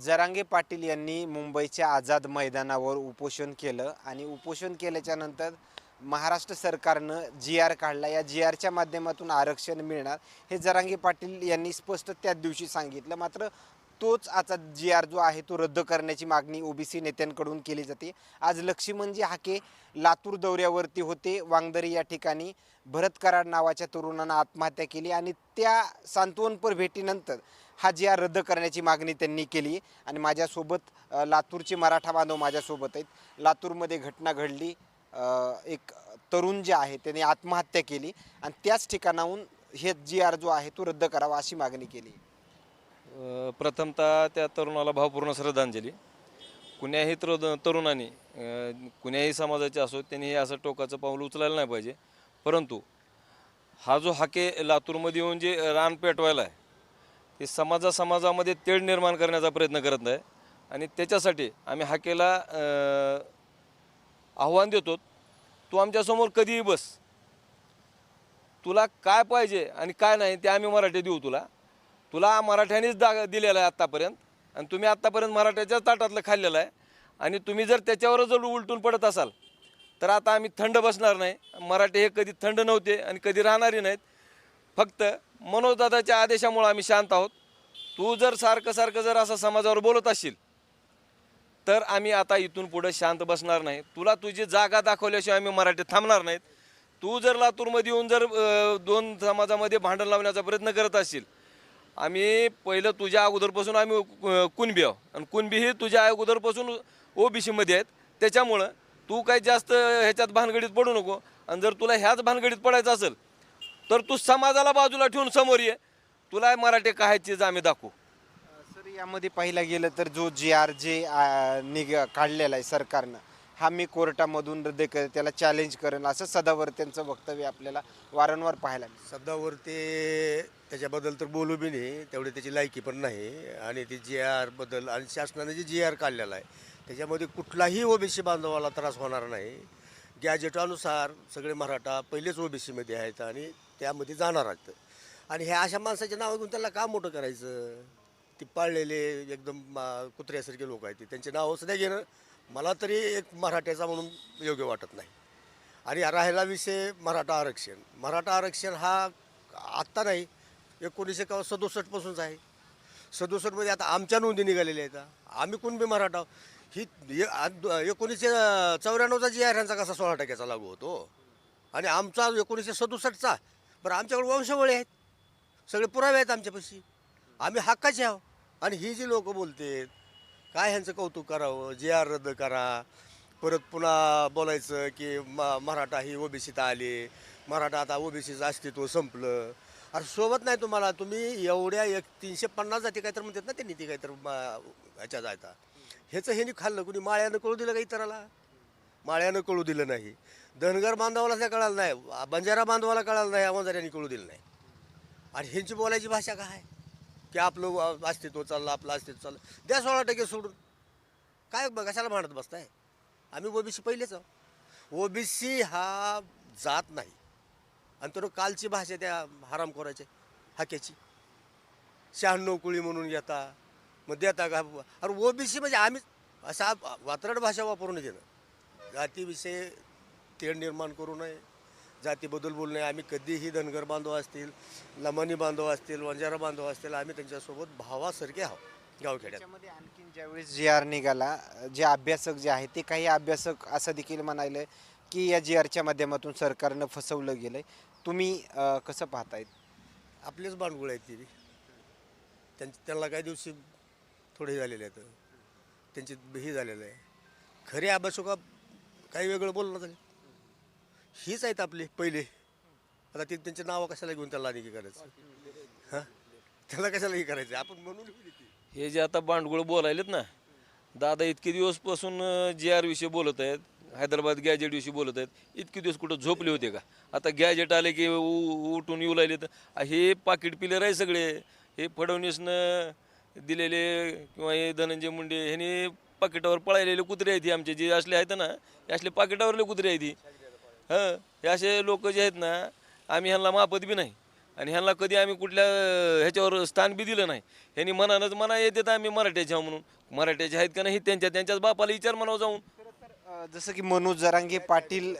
जरांगे पाटील यांनी मुंबईच्या आझाद मैदानावर उपोषण केलं आणि उपोषण केल्याच्यानंतर महाराष्ट्र सरकारनं जी आर काढला. या जी आरच्या माध्यमातून आरक्षण मिळणार हे जरांगे पाटील यांनी स्पष्ट त्याच दिवशी सांगितलं. मात्र तोच आता जी आर जो आहे तो रद्द करण्याची मागणी ओबीसी नेत्यांकडून केली जाते. आज लक्ष्मणजी हाके लातूर दौऱ्यावरती होते. वांगदरी या ठिकाणी भरत कराड नावाच्या तरुणानं आत्महत्या केली आणि त्या सांत्वनपर भेटीनंतर हा जी आर रद्द करण्याची मागणी त्यांनी केली. आणि माझ्यासोबत लातूरचे मराठा बांधव माझ्यासोबत आहेत. लातूरमध्ये घटना घडली. एक तरुण जे आहे त्याने आत्महत्या केली. आणि त्याच ठिकाणाहून हे जी आर जो आहे तो रद्द करावा अशी मागणी केली. प्रथमतः त्या तरुणाला भावपूर्ण श्रद्धांजली. कुण्याही तर तरुणाने कुण्याही समाजाचे असो त्यांनी हे असं टोकाचं पाऊल उचलायला नाही पाहिजे. परंतु हा जो हाके लातूरमध्ये येऊन जे रान पेटवायला आहे हे समाजा समाजामध्ये तेढ निर्माण करण्याचा प्रयत्न करत नाही. आणि त्याच्यासाठी आम्ही हाकेला आव्हान देतो. तू आमच्यासमोर कधीही बस. तुला काय पाहिजे आणि काय नाही ते आम्ही मराठी देऊ तुला. तुला मराठ्यानेच दा दिलेलं आहे आत्तापर्यंत. आणि तुम्ही आत्तापर्यंत मराठ्याच्याच ताटातलं खाल्लेलं आहे. आणि तुम्ही जर त्याच्यावर जर उलटून पडत असाल तर आता आम्ही थंड बसणार नाही. मराठी हे कधी थंड नव्हते आणि कधी राहणारही नाहीत. फक्त मनोजदादाच्या आदेशामुळे आम्ही शांत आहोत. तू जर सारखं सारखं जर असं समाजावर बोलत असशील तर आम्ही आता इथून पुढे शांत बसणार नाही. तुला तुझी जागा दाखवल्याशिवाय आम्ही मराठी थांबणार नाहीत. तू जर लातूरमध्ये येऊन जर दोन समाजामध्ये भांडण लावण्याचा प्रयत्न करत असशील आम्ही पहिलं तुझ्या अगोदरपासून आम्ही कुणबी आहो. आणि कुणबी ही तुझ्या अगोदरपासून ओबीसीमध्ये आहेत. त्याच्यामुळं तू काही जास्त ह्याच्यात भानगडीत पडू नको. आणि जर तुला ह्याच भानगडीत पडायचं असेल तर तू समाजाला बाजूला ठेवून समोर ये. तुला मराठी काय चीज आम्ही दाखवू? सर यामध्ये पाहिलं गेलं तर जो जी आर जे निघ काढलेला आहे सरकारनं हा मी कोर्टामधून रद्द कर त्याला चॅलेंज करेन असं सदावर त्यांचं वक्तव्य आपल्याला वारंवार पाहायला मिळतं. शब्दावर ते त्याच्याबद्दल तर बोलू बी नाही तेवढी त्याची लायकी पण नाही. आणि ते जी आरबद्दल आणि शासनाने जे जी आर काढलेला आहे त्याच्यामध्ये कुठलाही ओबीसी बांधवाला त्रास होणार नाही. गॅजेटानुसार सगळे मराठा पहिलेच ओबीसीमध्ये आहेत आणि त्यामध्ये जाणार आहेत. आणि ह्या अशा माणसाचे नावं घेऊन त्याला का मोठं करायचं? ती पाळलेले एकदम मा कुत्र्यासारखे लोक आहेत ते. त्यांचे नावं सुद्धा घेणं मला तरी एक मराठ्याचा म्हणून योग्य वाटत नाही. आणि राहिला विषय मराठा आरक्षण. मराठा आरक्षण हा आत्ता नाही एकोणीसशे का सदुसष्टपासूनच आहे. सदुसष्टमध्ये आता आमच्या नोंदी निघालेल्या आहेत. आम्ही कुणबी मराठा? ही ए- आ- द- एकोणीसशे चौऱ्याण्णवचा जी आर कसा सोळा टक्क्याचा लागू होतो? आणि आमचा एकोणीसशे सदुसष्टचा. बरं आमच्याकडे वंशवळी आहेत. सगळे पुरावे आहेत आमच्यापाशी. आम्ही हक्काचे आहो आणि ही जी लोक बोलते काय ह्यांचं कौतुक करावं? जे आर रद्द करा. परत पुन्हा बोलायचं की म मराठा ही ओबीसीत आले. मराठा आता ओबीसीचं अस्तित्व संपलं. अरे सोबत नाही तुम्हाला. तुम्ही एवढ्या एक तीनशे पन्नास जाती काहीतरी म्हणतात ना त्यांनी ती काहीतरी ह्याच्या जायता. ह्याचं ह्यानी खाल्लं. कुणी माळ्यानं कळू दिलं का इतराला? माळ्यानं कळू दिलं नाही. धनगर बांधवाला त्या कळालं नाही. बंजारा बांधवाला कळालं नाही. वंजाऱ्यांनी कळू दिलं नाही. आणि ह्यांची बोलायची भाषा काय? आहे? की आपलं अस्तित्व चाललं आपलं अस्तित्व चाललं. द्या सोळा टक्के सोडून. काय कशाला म्हणत बसताय? आम्ही ओबीसी पहिलेच आहो. ओबीसी हा जात नाही. आणि तर कालची भाषा त्या हराम करायचे हाक्याची शहाण्णव कुळी म्हणून घेता मग देता का? अरे ओबीसी म्हणजे आम्ही असा वात्रट भाषा वापरून देणं जातीविषयी तेढ निर्माण करू नये. जातीबद्दल बोलू नये. आम्ही कधीही धनगर बांधव असतील लमानी बांधव असतील वंजारा बांधव असतील आम्ही त्यांच्यासोबत भावासारखे आहोत गावखेड्यात. त्याच्यामध्ये आणखीन ज्यावेळेस जी आर निघाला जे अभ्यासक जे आहे ते काही अभ्यासक असं देखील म्हणाले की या जी आरच्या माध्यमातून सरकारनं फसवलं गेलंय. तुम्ही अ, कसं पाहतायत आपलेच बांडगुळ आहेत ती त्यांची त्यांना काही दिवशी थोडे हे झालेले आहेत. त्यांची हे झालेलं आहे. खरे अभ्यासोका काही वेगळं बोलणं झालं हीच आहेत आपले पहिले. आता ते त्यांचे नावं कशाला घेऊन त्याला आणखी करायचं? हां? त्याला कशाला हे करायचं? आपण म्हणून हे जे आता बांडगुळ बोलायलेत ना दादा इतके दिवसपासून जे आर विषयी बोलत आहेत हैदराबाद गॅजेट विषयी बोलत आहेत इतके दिवस कुठं झोपले होते का? आता गॅजेट आले की उ- उठून येऊ लागले तर हे पाकिट पिलर आहे सगळे. हे फडणवीसनं दिलेले किंवा हे धनंजय मुंडे ह्यांनी पाकिटावर पळायलेले कुत्रे आहेत हे आमचे. जे असले आहेत ना हे असले पाकिटावरले कुत्रे आहेत ही. हं हे असे लोक जे आहेत ना आम्ही ह्यांना मापत बी नाही. आणि ह्यांना कधी आम्ही कुठल्या ह्याच्यावर स्थान बी दिलं नाही. ह्यांनी मनानंच मना येतात आम्ही मराठ्याचे आहो म्हणून. मराठ्याचे आहेत का नाही त्यांच्या त्यांच्याच बापाला विचार म्हणावं जाऊन. जसं की मनोज जरांगे पाटील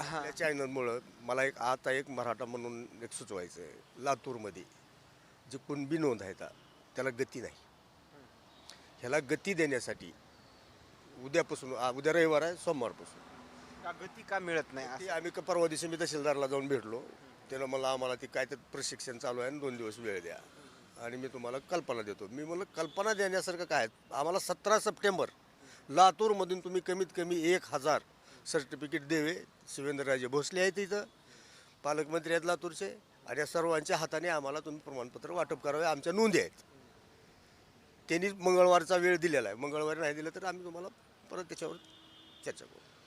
हा. या चॅनलमुळं मला एक आता एक मराठा म्हणून एक सुचवायचं आहे लातूरमध्ये. जे कुणबी नोंद आहे त्याला गती नाही. ह्याला गती देण्यासाठी उद्यापासून उद्या रविवार आहे सोमवारपासून. का गती का मिळत नाही ती आम्ही क- परवा दिवशी मी तहसीलदारला जाऊन भेटलो. त्यानं मला आम्हाला ती काय तर प्रशिक्षण चालू आहे आणि दोन दिवस वेळ द्या. आणि मी तुम्हाला कल्पना देतो. मी म्हणलं कल्पना देण्यासारखं काय आहे? आम्हाला सतरा सप्टेंबर लातूरमधून तुम्ही कमीत कमी एक हजार सर्टिफिकेट द्यावे शिवेंद्रराजे भोसले आहेत इथं पालकमंत्री आहेत लातूरचे आणि या सर्वांच्या हाताने आम्हाला तुम्ही प्रमाणपत्र वाटप करावे आमच्या नोंदी आहेत. त्यांनी मंगळवारचा वेळ दिलेला आहे. मंगळवारी नाही दिलं तर आम्ही तुम्हाला परत त्याच्यावर चर्चा करू.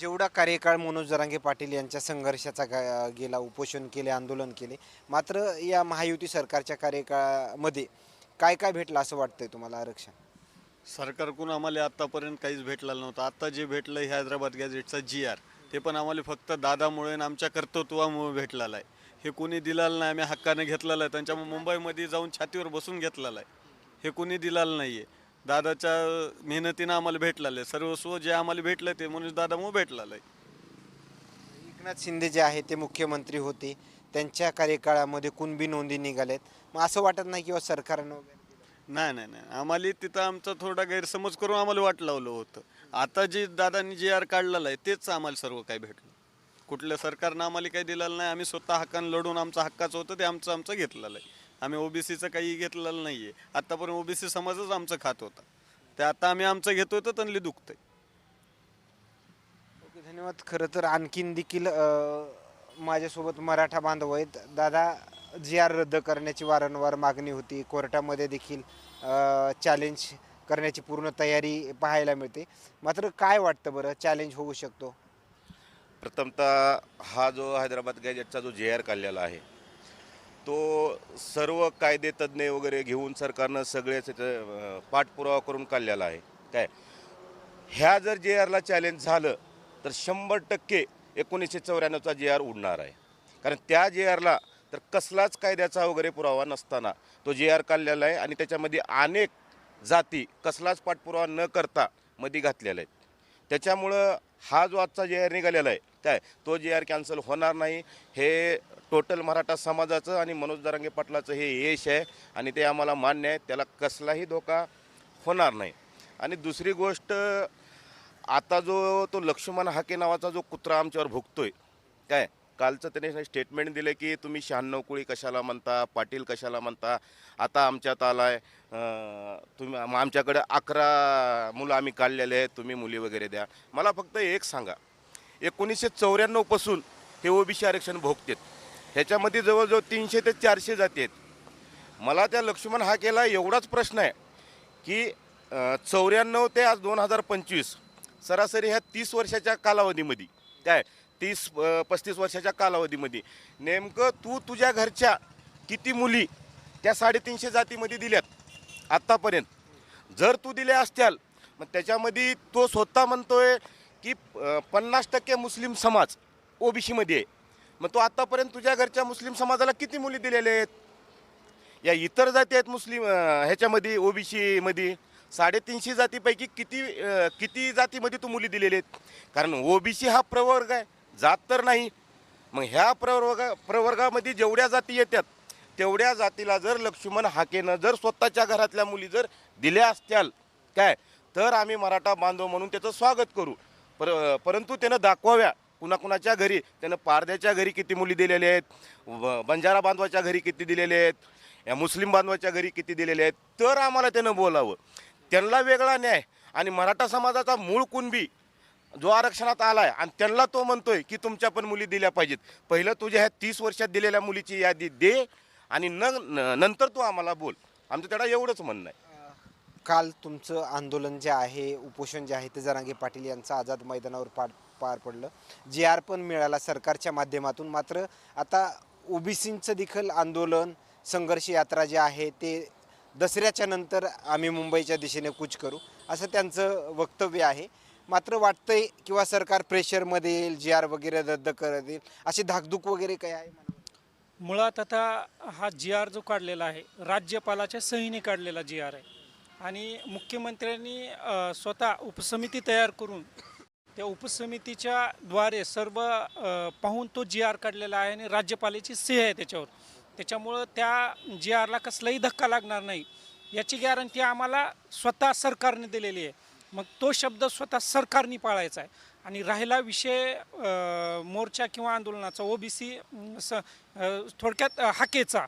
जेवढा कार्यकाळ मनोज जरांगे पाटील यांच्या संघर्षाचा गा- गेला उपोषण केले आंदोलन केले मात्र या महायुती सरकारच्या कार्यकाळामध्ये काय काय भेटलं असं वाटतंय तुम्हाला आरक्षण? सरकारकडून आम्हाला आत्तापर्यंत काहीच भेटलेलं नव्हतं. आत्ता जे भेटलं हे हैदराबाद गॅझेटचा जी आर ते पण आम्हाला फक्त दादामुळे आणि आमच्या कर्तृत्वामुळे भेटलेलं आहे. हे कोणी दिलेलं नाही आम्ही हक्काने घेतलेलं आहे. त्यांच्या मुंबईमध्ये जाऊन छातीवर बसून घेतलेलं आहे. हे कोणी दिलेलं नाही आहे दादाच्या मेहनतीनं आम्हाला भेटलेलं आहे. सर्वस्व जे आम्हाला भेटलं ते म्हणून दादामुळे भेटलेलं आहे. एकनाथ शिंदे जे आहे ते मुख्यमंत्री होते. त्यांच्या कार्यकाळामध्ये कुणबी नोंदी निघाल्यात. मग असं वाटत नाही किंवा सरकारनं वगैरे. नाही नाही नाही. आम्हाला तिथं आमचा थोडा गैरसमज करून आम्हाला वाट लावलं होतं. आता जे दादांनी जे आर काढलेलं आहे तेच आम्हाला सर्व काही भेटलं. कुठल्या सरकारनं आम्हाला काही दिलेलं नाही. आम्ही स्वतः हक्कानं लढून आमचं हक्काचं होतं ते आमचं आमचं घेतलेलं आहे. आम्ही ओबीसीचं काही घेतलेलं नाही आहे आत्तापर्यंत ओबीसी समाजच आमचं खात होता. ते आता आम्ही आमचं घेतोय तर त्यांनी दुखतंय. ओके धन्यवाद. खरं तर आणखीन देखील अ, माझ्यासोबत मराठा बांधव आहेत. दादा जी आर रद्द करण्याची वारंवार मागणी होती. कोर्टामध्ये देखील चॅलेंज करण्याची पूर्ण तयारी पाहायला मिळते. मात्र काय वाटतं बरं? चॅलेंज होऊ शकतो. प्रथमतः हा जो हैदराबाद गॅजेटचा जो जे आर काढलेला आहे तो सर्व कायदे तज्ज्ञ वगैरे घेऊन सरकारनं सगळेच याचं, अं, पाठपुरावा करून काढलेला आहे. काय? ह्या जर जे आरला चॅलेंज झालं तर शंभर टक्के एकोणीसशे चौऱ्याण्णवचा जे आर उडणार आहे. कारण त्या जे आरला तर कसलाच कायद्याचा वगैरे पुरावा नसताना तो जे आर काढलेला आहे आणि त्याच्यामध्ये अनेक जाती कसलाच पाठपुरावा न करता मध्ये घातलेला आहे त्याच्यामुळं हा जो आजचा जे आर निघालेला आहे काय तो जे आर कॅन्सल होणार नाही. हे टोटल मराठा समाजाचं आणि मनोज दरांगे पाटलाचं हे यश आहे आणि ते आम्हाला मान्य आहे. त्याला कसलाही धोका होणार नाही. आणि दुसरी गोष्ट आता जो तो लक्ष्मण हाके नावाचा जो कुत्रा आमच्यावर भुगतोय काय? कालचं त्याने स्टेटमेंट दिलं की तुम्ही शहाण्णव कुळी कशाला म्हणता पाटील कशाला म्हणता? आता आमच्यात आला आहे तुम्ही आमच्याकडे अकरा मुलं आम्ही काढलेले आहेत तुम्ही मुली वगैरे द्या. मला फक्त एक सांगा एकोणीसशे चौऱ्याण्णवपासून हे ओबीसी आरक्षण भोगतेत. ह्याच्यामध्ये जवळजवळ तीनशे ते चारशे जाती आहेत. मला त्या लक्ष्मण हा केला एवढाच प्रश्न आहे की चौऱ्याण्णव ते आज दोन हजार पंचवीस सरासरी ह्या तीस वर्षाच्या कालावधीमध्ये काय तीस पस्तीस वर्षाच्या कालावधीमध्ये नेमकं तू तुझ्या घरच्या किती मुली त्या साडेतीनशे जातीमध्ये दिल्यात आत्तापर्यंत जर तू दिल्या असत्याल मग त्याच्यामध्ये तो स्वतः म्हणतोय की पन्नास टक्के मुस्लिम समाज ओबीसीमध्ये आहे. मग तो आत्तापर्यंत तुझ्या घरच्या मुस्लिम समाजाला किती मुली दिलेल्या आहेत? या इतर जाती आहेत मुस्लिम अं, ह्याच्यामध्ये ओबीसीमध्ये. साडेतीनशे जातीपैकी किती किती जातीमध्ये तू मुली दिलेले आहेत? कारण ओबीसी हा प्रवर्ग आहे जात तर नाही. मग ह्या प्रवर्ग प्रवर्गामध्ये जेवढ्या जाती येतात तेवढ्या जातीला जर लक्ष्मण हाकेनं जर स्वतःच्या घरातल्या मुली जर दिल्या असत्याल काय? तर आम्ही मराठा बांधव म्हणून त्याचं स्वागत करू. पर परंतु त्यानं दाखवाव्या. कुणाकुणाच्या घरी त्यानं पारद्याच्या घरी किती मुली दिलेल्या आहेत व- बंजारा बांधवाच्या घरी किती दिलेले आहेत या मुस्लिम बांधवाच्या घरी किती दिलेले आहेत तर आम्हाला त्यानं बोलावं. त्यांना वेगळा न्याय आणि मराठा समाजाचा मूळ कुणबी जो आरक्षणात आला आहे आणि त्यांना तो म्हणतोय की तुमच्या पण मुली दिल्या पाहिजेत. पहिलं तुझ्या ह्या तीस वर्षात दिलेल्या मुलीची यादी दे आणि न- नंतर तू आम्हाला बोल. आमचं त्याला एवढंच म्हणणं आहे. काल तुमचं आंदोलन जे आहे उपोषण जे आहे ते जरांगे पाटील यांचं आझाद मैदानावर पार पार पडलं. जी आर पण मिळाला सरकारच्या माध्यमातून. मात्र आता ओबीसींचं देखील आंदोलन संघर्ष यात्रा जे आहे ते दसऱ्याच्या नंतर आम्ही मुंबईच्या दिशेने कूच करू असं त्यांचं वक्तव्य आहे. मात्र वाटतंय किंवा सरकार प्रेशरमध्ये येईल जी आर वगैरे रद्द करत येईल अशी धाकधूक वगैरे काय आहे मुळात आता हा जी आर जो काढलेला आहे राज्यपालाच्या सहीने काढलेला जी आर आहे आणि मुख्यमंत्र्यांनी स्वतः उपसमिती तयार करून त्या उपसमितीच्या द्वारे सर्व पाहून तो जी आर काढलेला आहे आणि राज्यपालाची सिंह आहे त्याच्यावर. त्याच्यामुळं त्या जी आरला कसलाही धक्का लागणार नाही. याची गॅरंटी आम्हाला स्वतः सरकारने दिलेली आहे. मग तो शब्द स्वतः सरकारने पाळायचा आहे. आणि राहिला विषय मोर्चा किंवा आंदोलनाचा ओबीसी थोडक्यात हाकेचा.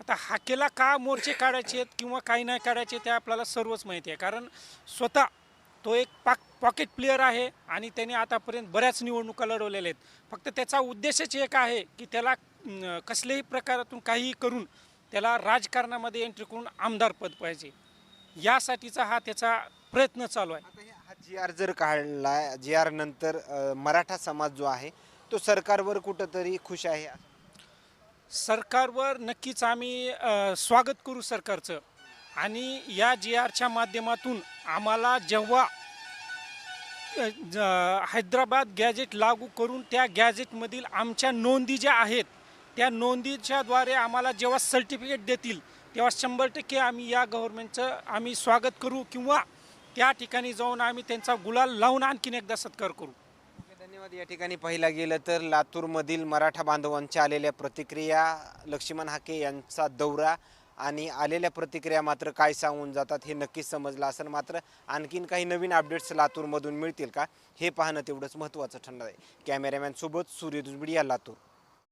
आता हाकेला का मोर्चे काढायचे आहेत किंवा काही नाही काढायचे ते आपल्याला सर्वच माहिती आहे. कारण स्वतः तो एक पाक पॉकेट प्लेअर आहे आणि त्याने आतापर्यंत बऱ्याच निवडणुका लढवलेल्या आहेत. फक्त त्याचा उद्देशच एक आहे की त्याला कसल्याही प्रकारातून काहीही करून त्याला राजकारणामध्ये एंट्री करून आमदार पद पाहिजे. यासाठीचा हा त्याचा प्रयत्न चालू आहे. हा जी आर जर काढला जी आर नंतर मराठा समाज जो आहे तो सरकारवर कुठंतरी खुश आहे? सरकारवर नक्कीच आम्ही अ, स्वागत करू सरकारचं. आणि या जी आरच्या माध्यमातून आम्हाला जेव्हा अ, ज- हैदराबाद गॅजेट लागू करून त्या गॅजेटमधील आमच्या नोंदी ज्या आहेत त्या नोंदीच्या द्वारे आम्हाला जेव्हा सर्टिफिकेट देतील तेव्हा शंभर टक्के आम्ही या गव्हर्नमेंटचं आम्ही स्वागत करू किंवा त्या ठिकाणी जाऊन आम्ही त्यांचा गुलाल लावून आणखीन एकदा सत्कार करू. धन्यवाद. या ठिकाणी पाहिला गेलं तर लातूरमधील मराठा बांधवांच्या आलेल्या प्रतिक्रिया लक्ष्मण हाके यांचा दौरा आणि आलेल्या प्रतिक्रिया मात्र काय सांगून जातात हे नक्कीच समजलं असेल. मात्र आणखीन काही नवीन अपडेट्स लातूरमधून मिळतील का हे पाहणं तेवढंच महत्त्वाचं ठरणार आहे. कॅमेरामॅनसोबत सूर्य सूर्य या लातूर.